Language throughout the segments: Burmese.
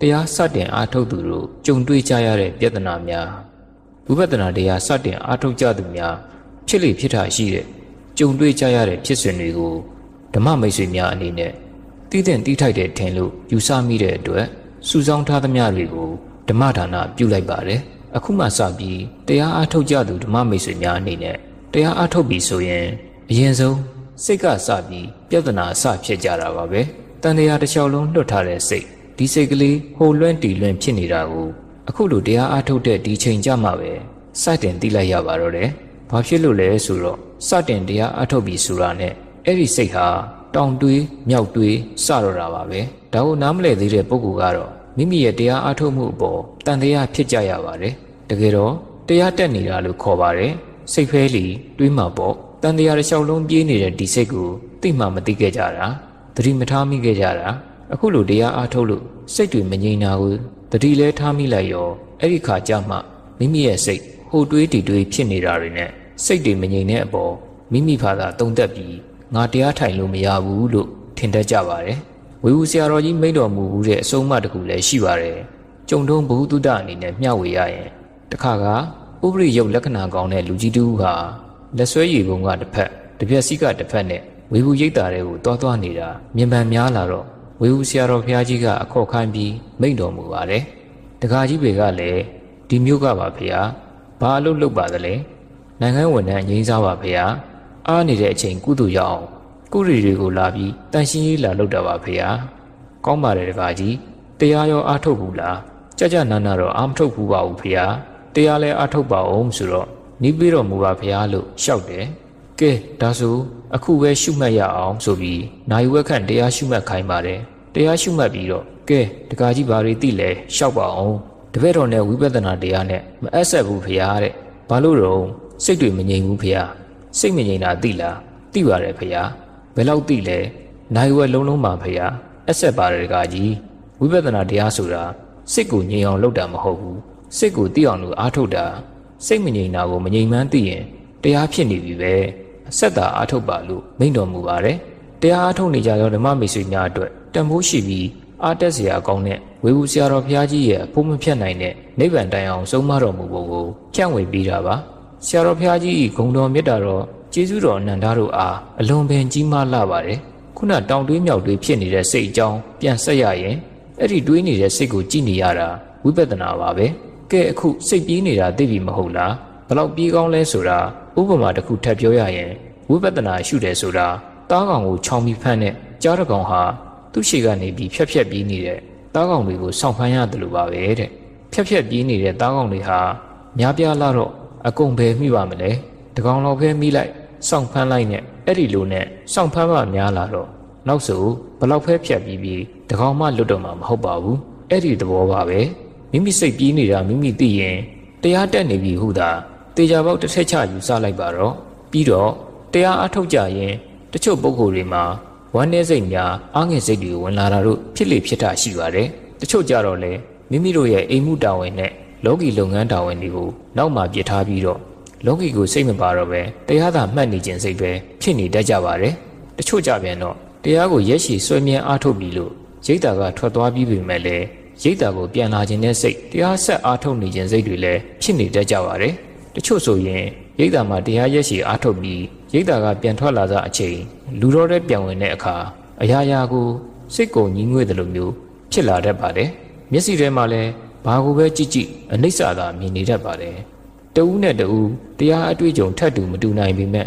တရားစတင်အားထုတ်သူတို့ကြုံတွေ့ကြရတဲ့ပြဿနာများဝိပဿနာတရားစတင်အားထုတ်ကြသူများဖြစ်လေဖြစ်တာရှိတဲ့ကြုံတွေ့ကြရတဲ့ဖြစ်စဉ်တွေကိုဓမ္မမိတ်ဆွေများအနေနဲ့တည်တဲ့တီးထိုက်တဲ့ထင်လို့ယူဆမိတဲ့အတွက်စုဆောင်းထားသမျှတွေကိုဓမ္မဒါနပြုလိုက်ပါတယ်အခုမှစပြီးတရားအားထုတ်ကြသူဓမ္မမိတ်ဆွေများအနေနဲ့တရားအားထုတ်ပြီဆိုရင်အရင်ဆုံးစိတ်ကစပြီးပြဿနာအစဖြစ်ကြတာပါပဲတန်တရားတစ်လျှောက်လုံးလွတ်ထားတဲ့စိတ် ဒီစိတ်ကလေးဟိုလွင့်တီလွင့်ဖြစ်နေတာကိုအခုလိုတရားအားထုတ်တဲ့ဒီချိန်ကြမှာပဲစတင်သိလိုက်ရပါတော့တယ်ဘာဖြစ်လို့လဲဆိုတော့စတင်တရားအားထုတ်ပြီဆိုတာနဲ့အဲ့ဒီစိတ်ဟာတောင်တွေးမြောက်တွေးစတော့တာပါပဲဒါကိုနားမလည်သေးတဲ့ပုဂ္ဂိုလ်ကတော့မိမိရဲ့တရားအားထုတ်မှုအပေါ်တန်တရားဖြစ်ကြရပါတယ်တကယ်တော့တရားတက်နေတာလို့ခေါ်ပါတယ်စိတ်ဖဲလီတွေးမှာပေါ့တန်တရားတစ်လျှောက်လုံးပြေးနေတဲ့ဒီစိတ်ကိုသိမှမသိခဲ့ကြတာသတိမထားမိခဲ့ကြတာ အခုလိုတရားအားထုတ်လို့စိတ်တွေမငြိမ်တာကိုသတိလဲထားမိလိုက်ရောအဲ့ဒီခါကျမှမိမိရဲ့စိတ်ဟိုတွေးတီတွေးဖြစ်နေတာတွေနဲ့စိတ်တွေမငြိမ်တဲ့အပေါ်မိမိဘာသာတုံသက်ပြီးငါတရားထိုင်လို့မရဘူးလို့ထင်တတ်ကြပါတယ်ဝေဘူးဆရာတော်ကြီးမိန့်တော်မူဘူးတဲ့အဆုံးအမတစ်ခုလည်းရှိပါတယ်ကြုံတုံးဘုဟုတုတအနေနဲ့မျှဝေရရင်တခါကဥပရိယုတ်လက္ခဏာကောင်းတဲ့လူကြီးတူဟာလက်ဆွဲရည်ပုံကတစ်ဖက်တစ်ပြက်စီးကတစ်ဖက်နဲ့ဝေဘူးရိတ်တာတွေကိုတွားတွားနေတာမြင်ပန်များလာတော့ ဝေဘူးဆရာတော်ဘုရားကြီးကအခေါ်ခိုင်းပြီးမိန့်တော်မူပါတယ်တခါကြီးတွေကလည်းဒီမျိုးကပါဖေဟာဘာအလုပ်လုပ်ပါသလဲနိုင်ငံဝန်ထမ်းငိမ့်စားပါဖေဟာအားနေတဲ့အချိန်ကုသိုလ်ရအောင်ကုရီတွေကိုလာပြီးတန်ရှင်းရေးလာလုပ်တာပါဖေဟာကောင်းပါတယ်တခါကြီးတရားရောအားထုတ်ဘူးလားကြကြနာနာတော့အားမထုတ်ဘူးပါဘူးဖေဟာတရားလဲအားထုတ်ပါအောင်ဆိုတော့နီးပြီးတော့မူပါဖေဟာလို့ရှောက်တယ် ကဲဒါဆိုအခုပဲရှုမှတ်ရအောင်ဆိုပြီးနိုင်ဝက်ခန့်တရားရှုမှတ်ခိုင်းပါတယ်တရားရှုမှတ်ပြီးတော့ကဲတခါကြီးဘာတွေသိလဲရှောက်ပါအောင်တပည့်တော်နဲ့ဝိပဿနာတရားနဲ့မအပ်ဆက်ဘူးဖေဟာတဲ့ဘာလို့တော့စိတ်တွေမငြိမ်ဘူးဖေဟာစိတ်မငြိမ်တာသိလားသိပါတယ်ဖေဟာဘယ်လောက်သိလဲနိုင်ဝက်လုံးလုံးပါဖေဟာအဆက်ပါတယ်တခါကြီးဝိပဿနာတရားဆိုတာစိတ်ကိုငြိမ်အောင်လုပ်တာမဟုတ်ဘူးစိတ်ကိုသိအောင်လို့အားထုတ်တာစိတ်မငြိမ်တာကိုမငြိမ်မှန်းသိရင်တရားဖြစ်နေပြီပဲအ ဆက်သာအားထုတ်ပါလို့မိန့်တော်မူပါတယ်တရားအားထုတ်နေကြသောဓမ္မမိတ်ဆွေများအတွက်တန်ဖိုးရှိပြီးအားတက်စရာကောင်းတဲ့ဝေဘူးဆရာတော်ဘုရားကြီးရဲ့အဖို့မဖြတ်နိုင်တဲ့နိဗ္ဗာန်တိုင်အောင်ဆုံးမတော်မူပုံကိုဖြန့်ဝေပေးတာပါဆရာတော်ဘုရားကြီးဂုံတော်မေတ္တာတော်ကျေးဇူးတော်အနန္တတို့အားအလွန်ပင်ကြီးမားလာပါတယ်ခုနတောင်တွေးမြောက်တွေးဖြစ်နေတဲ့စိတ်အကြောင်းပြန်ဆက်ရရင်အဲ့ဒီတွေးနေတဲ့စိတ်ကိုကြည့်နေရတာဝိပဿနာပါပဲကဲအခုစိတ်ပြေးနေတာသိပြီမဟုတ်လားဘလောက်ပြေးကောင်းလဲဆိုတာ ဥပမာတစ်ခုထပ်ပြောရရင်ဝိပဿနာရှုတယ်ဆိုတာတားကောင်ကိုချောင်းပြီးဖမ်းတဲ့ကြားတကောင်ဟာသူ့ရှိကနေပြီးဖြက်ဖြက်ပြေးနေတဲ့တားကောင်တွေကိုစောင့်ဖမ်းရတယ်လို့ပါပဲတဲ့ဖြက်ဖြက်ပြေးနေတဲ့တားကောင်တွေဟာများပြားလာတော့အကုန်ပဲမိပါမလဲတကောင်လောက်ပဲမိလိုက်စောင့်ဖမ်းလိုက်နဲ့အဲ့ဒီလိုနဲ့စောင့်ဖမ်းမှများလာတော့နောက်ဆိုဘလောက်ဖဲဖြတ်ပြီးပြီးတကောင်မှလွတ်တော့မှာမဟုတ်ပါဘူးအဲ့ဒီသဘောပါပဲမိမိစိတ်ပြေးနေတာမိမိသိရင်တရားတက်နေပြီဟုသာ တေချာပေါက်တစ်ထက်ချယူဆလိုက်ပါတော့ပြီးတော့တရားအထုတ်ကြရင်တချို့ပုဂ္ဂိုလ်တွေမှာဝမ်းနည်းစိတ်များအားငယ်စိတ်တွေဝင်လာတာတို့ဖြစ်လေဖြစ်တာရှိပါတယ်တချို့ကြတော့လေမိမိတို့ရဲ့အိမ်မှုတာဝန်နဲ့လောကီလုပ်ငန်းတာဝန်တွေကိုနောက်မှပြစ်ထားပြီးတော့လောကီကိုစိတ်မပါတော့ပဲတရားသာမှတ်နေခြင်းစိတ်ပဲဖြစ်နေတတ်ကြပါတယ်တချို့ကြပြန်တော့တရားကိုရက်ရှည်ဆွဲမြဲအားထုတ်ပြီးလို့ရိတ်တာကထွက်သွားပြီးပြီမဲ့လေရိတ်တာကိုပြန်လာခြင်းနဲ့စိတ်တရားဆက်အားထုတ်နေခြင်းစိတ်တွေလည်းဖြစ်နေတတ်ကြပါတယ် တချို့ဆိုရင်ရိတ်တာမှာတရားရက်ရှည်အားထုတ်ပြီးရိတ်တာကပြန်ထွက်လာစားအချိန်လူတော်တဲ့ပြန်ဝင်တဲ့အခါအရာရာကိုစိတ်ကိုညီးငွေ့တယ်လို့မျိုးဖြစ်လာတတ်ပါတယ်မျက်စိထဲမှာလည်းဘာကိုပဲကြည့်ကြည့်အနိစ္စသာမြင်နေတတ်ပါတယ်တဦးနဲ့တဦးတရားအတွေ့အကြုံထပ်တူမတူနိုင်ပေမဲ့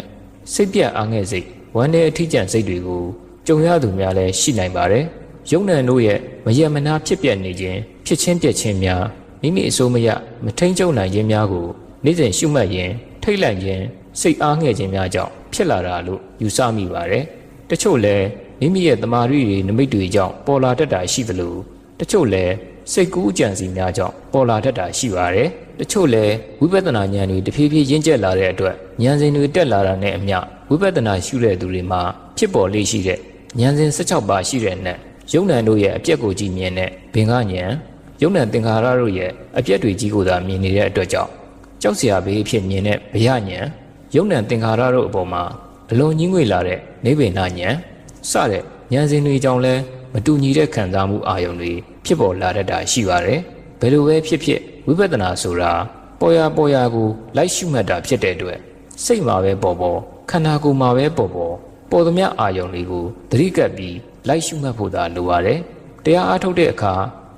စိတ်ပြတ်အားငယ်စိတ်ဝမ်းနဲ့အထီးကျန်စိတ်တွေကိုကြုံရသူများလည်းရှိနိုင်ပါတယ်ယုံနံတို့ရဲ့မယမနာဖြစ်ပြနေခြင်းဖြစ်ချင်းပြက်ချင်းများမိမိအစိုးမရမထိန်ကျုံနိုင်ခြင်းများကို နေ့စဉ်ရှုမှတ်ရင်ထိတ်လန့်ခြင်းစိတ်အားငယ်ခြင်းများကြောင့်ဖြစ်လာတာလို့ယူဆမိပါတယ်။တချို့လည်းမိမိရဲ့တမာရီတွေနမိတ်တွေကြောင့်ပေါ်လာတတ်တာရှိသလိုတချို့လည်းစိတ်ကူးအကြံစီများကြောင့်ပေါ်လာတတ်တာရှိပါတယ်။တချို့လည်းဝိပဿနာဉာဏ်တွေတဖြည်းဖြည်းရင့်ကျက်လာတဲ့အတွက်ဉာဏ်စဉ်တွေတက်လာတာနဲ့အမျှဝိပဿနာရှုတဲ့သူတွေမှာဖြစ်ပေါ်လေးရှိတဲ့ဉာဏ်စဉ်16ပါးရှိတဲ့နဲ့ယုံနံတို့ရဲ့အပြက်ကိုကြည့်မြင်တဲ့ဘင်္ဂဉာဏ်ယုံနံသင်္ခါရတို့ရဲ့အပြက်တွေကြီးကိုသာမြင်နေတဲ့အတွက်ကြောင့် ကြောက်စရာဘေးအဖြစ်မြင်တဲ့ဗျာဉဏ်ယုံနံသင်္ခါရတို့အပေါ်မှာအလွန်ကြီးငွေလာတဲ့နိဗ္ဗာန်ဉာဏ်စတဲ့ဉာဏ်စဉ်တွေကြောင့်လဲမတူညီတဲ့ခံစားမှုအာယုံတွေဖြစ်ပေါ်လာတတ်တာရှိပါတယ်ဘယ်လိုပဲဖြစ်ဖြစ်ဝိပဿနာဆိုတာပေါ်ရပေါ်ရကိုလိုက်ရှုမှတ်တာဖြစ်တဲ့အတွက်စိတ်မှာပဲပေါ်ပေါ်ခန္ဓာကိုယ်မှာပဲပေါ်ပေါ်ပေါ်သမျှအာယုံတွေကိုသတိကပ်ပြီးလိုက်ရှုမှတ်ဖို့သာလိုပါတယ်တရားအားထုတ်တဲ့အခါ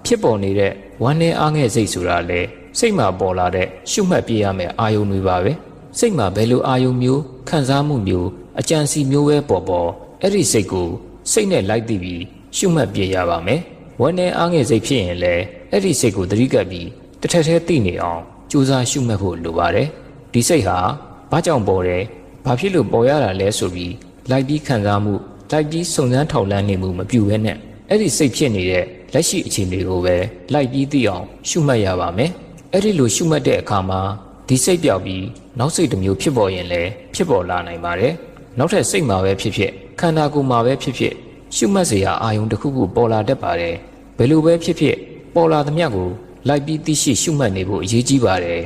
ဖြစ်ပေါ်နေတဲ့ဝမ်းနည်းအားငယ်စိတ်ဆိုတာလေ စိတ်မှာပေါ်လာတဲ့ရှုမှတ်ပြရမယ့်အာယုံတွေပါပဲစိတ်မှာဘယ်လိုအာယုံမျိုးခံစားမှုမျိုးအကြံစီမျိုးပဲပေါ်ပေါ်အဲ့ဒီစိတ်ကိုစိတ်နဲ့လိုက်သိပြီးရှုမှတ်ပြရပါမယ်ဝမ်းနည်းအားငယ်စိတ်ဖြစ်ရင်လည်းအဲ့ဒီစိတ်ကိုသတိကပ်ပြီးတစ်ထက်ထဲသိနေအောင်ကြိုးစားရှုမှတ်ဖို့လိုပါတယ်ဒီစိတ်ဟာဘာကြောင့်ပေါ်တယ်ဘာဖြစ်လို့ပေါ်ရတာလဲဆိုပြီးလိုက်ပြီးခံစားမှုလိုက်ပြီးစုံစမ်းထောက်လှမ်းနေမှုမပြုဘဲနဲ့အဲ့ဒီစိတ်ဖြစ်နေတဲ့လက်ရှိအခြေအနေကိုပဲလိုက်ပြီးသိအောင်ရှုမှတ်ရပါမယ် အဲ့ဒီလိုရှုမှတ်တဲ့အခါမှာဒီစိတ်ပြောက်ပြီးနောက်စိတ်တစ်မျိုးဖြစ်ပေါ်ရင်လည်းဖြစ်ပေါ်လာနိုင်ပါတယ်နောက်ထပ်စိတ်မှာပဲဖြစ်ဖြစ်ခန္ဓာကိုယ်မှာပဲဖြစ်ဖြစ်ရှုမှတ်စရာအာယုံတစ်ခုခုပေါ်လာတတ်ပါတယ်ဘယ်လိုပဲဖြစ်ဖြစ်ပေါ်လာသမျှကိုလိုက်ပြီးသိရှိရှုမှတ်နေဖို့အရေးကြီးပါတယ်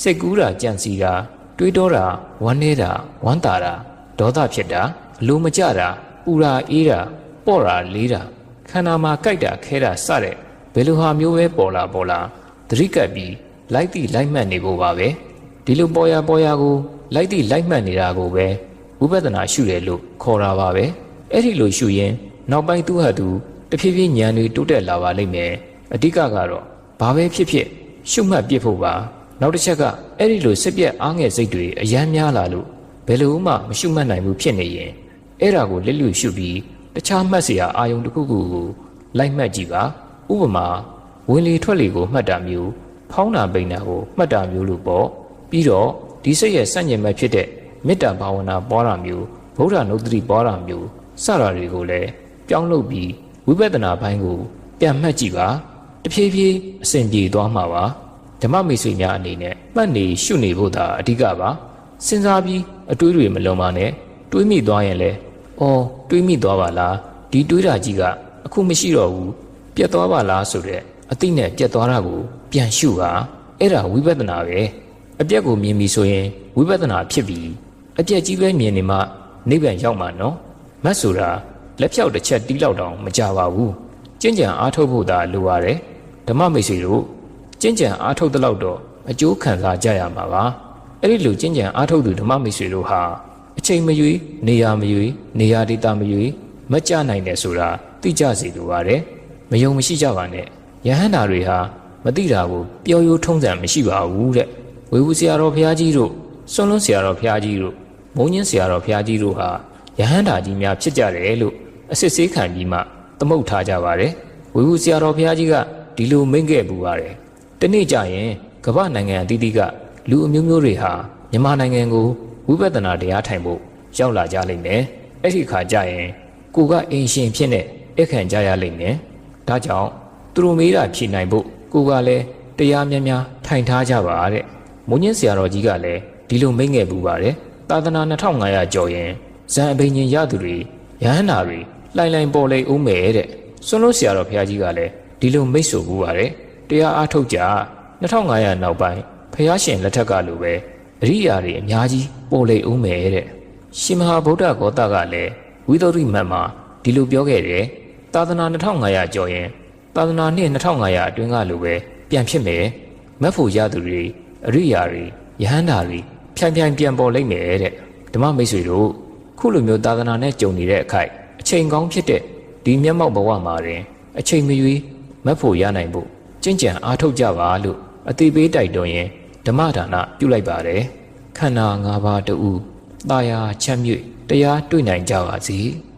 စိတ်ကူးတာကြံစီတာတွေးတောတာဝမ်းနည်းတာဝမ်းသာတာဒေါသဖြစ်တာအလိုမကျတာပူတာအေးတာပေါ့တာလေးတာခန္ဓာမှာကြိုက်တာခဲတာစတဲ့ဘယ်လိုဟာမျိုးပဲပေါ်လာပေါ်လာ သတိကပ်ပြီးလိုက်သည့်လိုက်မှတ်နေဖို့ပါပဲဒီလိုပေါ်ရပေါ်ရကိုလိုက်သည့်လိုက်မှတ်နေတာကိုပဲဝိပဿနာရှုတယ်လို့ခေါ်တာပါပဲအဲ့ဒီလိုရှုရင်နောက်ပိုင်းသူဟာသူတဖြည်းဖြည်းဉာဏ်တွေတိုးတက်လာပါလိမ့်မယ်အဓိကကတော့ဘာပဲဖြစ်ဖြစ်ရှုမှတ်ပြစ်ဖို့ပါနောက်တစ်ချက်ကအဲ့ဒီလိုစစ်ပြက်အားငယ်စိတ်တွေအယမ်းများလာလို့ဘယ်လိုမှမရှုမှတ်နိုင်ဘူးဖြစ်နေရင်အဲ့ဒါကိုလက်လွတ်ရှုပြီးတခြားမှတ်စရာအာယုံတစ်ခုခုကိုလိုက်မှတ်ကြည့်ပါဥပမာ ဝင်လေထွက်လေကိုမှတ်တာမျိုးဖောင်းတာပိန်တာကိုမှတ်တာမျိုးလို့ပေါ့ပြီးတော့ဒီစိတ်ရဲ့စန့်ကျင်ဘက်ဖြစ်တဲ့မေတ္တာဘာဝနာပွားတာမျိုးဗုဒ္ဓနုဒ္ဓတိပွားတာမျိုးစတာတွေကိုလည်းပြောင်းလုပ်ပြီးဝိပဿနာဘိုင်းကိုပြန်မှတ်ကြည့်ပါတဖြည်းဖြည်းအစဉ်ပြေသွားမှာပါဓမ္မမိတ်ဆွေများအနေနဲ့မှတ်နေရှုနေဖို့သာအဓိကပါစဉ်းစားပြီးအတွေးတွေမလွန်ပါနဲ့တွေးမိသွားရင်လည်းအော်တွေးမိသွားပါလားဒီတွေးတာကြီးကအခုမရှိတော့ဘူးပြတ်သွားပါလားဆိုတဲ့ အသိနဲ့ပြတ်သွားတာကိုပြန်ရှုပါအဲ့ဒါဝိပဿနာပဲအပြက်ကိုမြင်ပြီဆိုရင်ဝိပဿနာဖြစ်ပြီအပြက်ကြီးပဲမြင်နေမှနိဗ္ဗာန်ရောက်မှာနော်မတ်ဆိုတာလက်ဖြောက်တစ်ချက်တီးလောက်တောင်မကြပါဘူးကျင့်ကြံအားထုတ်ဖို့သာလိုပါတယ်ဓမ္မမိတ်ဆွေတို့ကျင့်ကြံအားထုတ်တဲ့လောက်တော့အကျိုးခံစားကြရမှာပါအဲ့ဒီလိုကျင့်ကြံအားထုတ်သူဓမ္မမိတ်ဆွေတို့ဟာအချိန်မရွေးနေရာမရွေးနေရာဒေတာမရွေးမကြနိုင်တယ်ဆိုတာသိကြစေလိုပါတယ်မယုံမရှိကြပါနဲ့ ယဟန္တာတွေဟာမသိတာကိုပျော်ရိုးထုံးစံမရှိပါဘူးတဲ့ဝေဘူးဆရာတော်ဘုရားကြီးတို့စွန့်လွန်းဆရာတော်ဘုရားကြီးတို့မုံညင်းဆရာတော်ဘုရားကြီးတို့ဟာယဟန္တာကြီးများဖြစ်ကြတယ်လို့အစစ်ဆေးခံပြီးမှသမုတ်ထားကြပါတယ်ဝေဘူးဆရာတော်ဘုရားကြီးကဒီလိုမိန့်ခဲ့ပူပါတယ်တနေ့ကျရင်ကမ္ဘာနိုင်ငံအသီးသီးကလူအမျိုးမျိုးတွေဟာမြန်မာနိုင်ငံကိုဝိပဿနာတရားထိုင်ဖို့ရောက်လာကြလိမ့်မယ်အဲ့ဒီခါကျရင်ကိုကအိမ်ရှင်ဖြစ်နေအခန့်ကြရလိမ့်မယ်ဒါကြောင့် သူတို့မေးတာဖြေနိုင်ဖို့ကိုကလည်းတရားများများထိုင်ထားကြပါတဲ့မုံညင်းဆရာတော်ကြီးကလည်းဒီလိုမိန့်ခဲ့ပူပါတယ်သာသနာ2500ကျော်ရင်ဇန်အဘိညာဉ်ရသူတွေရဟန္တာတွေလှိုင်လှိုင်ပေါ်လေဦးမယ်တဲ့စွန်းလို့ဆရာတော်ဘုရားကြီးကလည်းဒီလိုမိတ်ဆိုပူပါတယ်တရားအားထုတ်ကြ2500နောက်ပိုင်းဖះရှင်လက်ထက်ကလိုပဲအရိယာတွေအများကြီးပေါ်လေဦးမယ်တဲ့ရှင်မဟာဗုဒ္ဓဂေါတကလည်းဝိသုဒ္ဓိမတ်မှာဒီလိုပြောခဲ့တယ်သာသနာ2500ကျော်ရင် သာသနာနှစ်2500အတွင်းကလိုပဲပြန်ဖြစ်မယ်မက်ဖို့ရသူတွေအရိယာတွေယဟန္တာတွေဖြိုင်ဖြိုင်ပြန်ပေါ်လိမ့်မယ်တဲ့ဓမ္မမိတ်ဆွေတို့ခုလိုမျိုးသာသနာနဲ့ကြုံနေတဲ့အခိုက်အချိန်ကောင်းဖြစ်တဲ့ဒီမျက်မှောက်ဘဝမှာတင်အချိန်မရွေးမက်ဖို့ရနိုင်ဖို့ကြင်ကြံအားထုတ်ကြပါလို့အသေးပေးတိုက်တွန်းရင်ဓမ္မဒါနပြုလိုက်ပါတယ်ခန္ဓာ၅ပါးတူတာယာချမ်းမြေ့တရားတွေ့နိုင်ကြပါစေ။